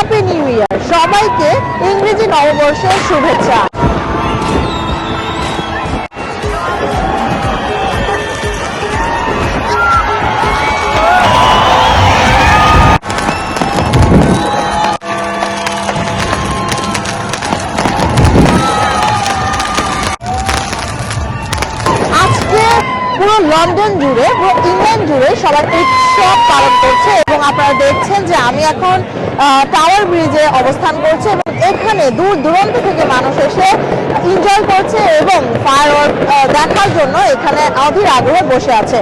Happy new year সবাইকে ইংরেজি নববর্ষের শুভেচ্ছা। পুরো লন্ডন জুড়ে, পুরো ইংল্যান্ড জুড়ে সবাই উৎসব পালন করছে। আপনারা দেখছেন যে আমি এখন টাওয়ার ব্রিজে অবস্থান করছি এবং এখানে দূর দূরান্ত থেকে মানুষ এসে এনজয় করছে এবং ফায়ার দেখার জন্য এখানে অধীর আগ্রহে বসে আছে।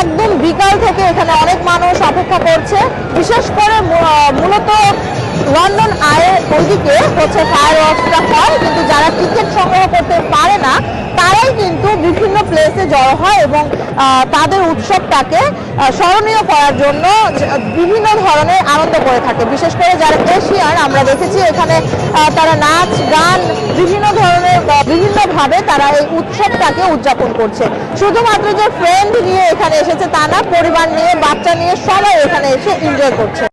একদম বিকাল থেকে এখানে অনেক মানুষ অপেক্ষা করছে। বিশেষ করে মূলত লন্ডন আয়ের ওইদিকে হচ্ছে ফায়ার ওয়ার্কসটা হয়, কিন্তু যারা টিকিট সংগ্রহ করতে পারে না, তারাই কিন্তু প্লেসে জড়ো হয় এবং তাদের উৎসবটাকে স্মরণীয় করার জন্য বিভিন্ন ধরনের আনন্দ করে থাকে। বিশেষ করে যারা এশিয়ান, আমরা দেখেছি এখানে তারা নাচ, গান, বিভিন্ন ধরনের বিভিন্নভাবে তারা এই উৎসবটাকে উদযাপন করছে। শুধুমাত্র যে ফ্রেন্ড নিয়ে এখানে এসেছে তা না, পরিবার নিয়ে, বাচ্চা নিয়ে সবাই এখানে এসে এনজয় করছে।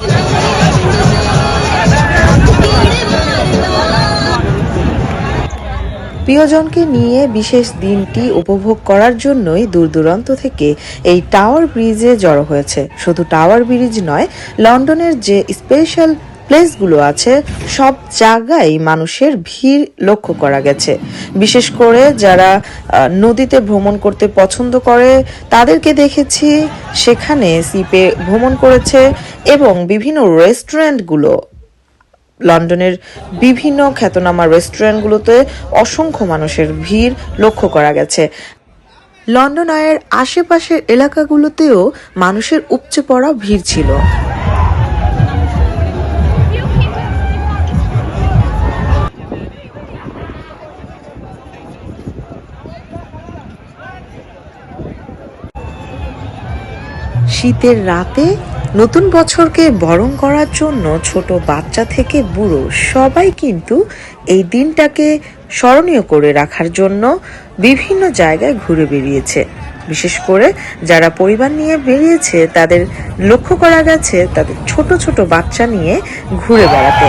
প্রিয়জনকে নিয়ে বিশেষ দিনটি উপভোগ করার জন্যই দূর দূরান্ত থেকে এই টাওয়ার ব্রিজে জড়ো হয়েছে। শুধু টাওয়ার ব্রিজ নয়, লন্ডনের যে স্পেশাল প্লেসগুলো আছে, সব জায়গায় মানুষের ভিড় লক্ষ্য করা গেছে। বিশেষ করে যারা নদীতে ভ্রমণ করতে পছন্দ করে, তাদেরকে দেখেছি, সেখানে সিপে ভ্রমণ করেছে এবং বিভিন্ন রেস্টুরেন্টগুলো লন্ডনের বিভিন্ন খ্যাতনামা রেস্টুরেন্টগুলোতে অসংখ্য মানুষের ভিড় লক্ষ্য করা গেছে। লন্ডন আয়ের আশেপাশের এলাকাগুলোতেও মানুষের উপচে পড়া ভিড় ছিল। শীতের রাতে নতুন বছরকে বরণ করার জন্য ছোট বাচ্চা থেকে বুড়ো সবাই কিন্তু এই দিনটাকে স্মরণীয় করে রাখার জন্য বিভিন্ন জায়গায় ঘুরে বেরিয়েছে বিশেষ করে যারা পরিবার নিয়ে বেরিয়েছে, তাদের লক্ষ্য করা গেছে তাদের ছোট ছোট বাচ্চা নিয়ে ঘুরে বেড়াতে।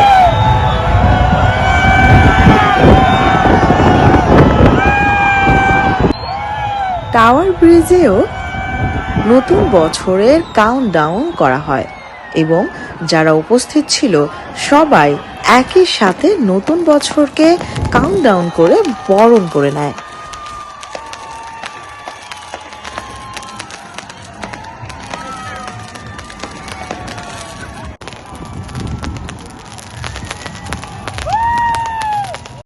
টাওয়ার ব্রিজেও নতুন বছরের কাউন্টডাউন করা হয় এবং যারা উপস্থিত ছিল সবাই একই সাথে নতুন বছরকে কাউন্টডাউন করে বরণ করে নেয়।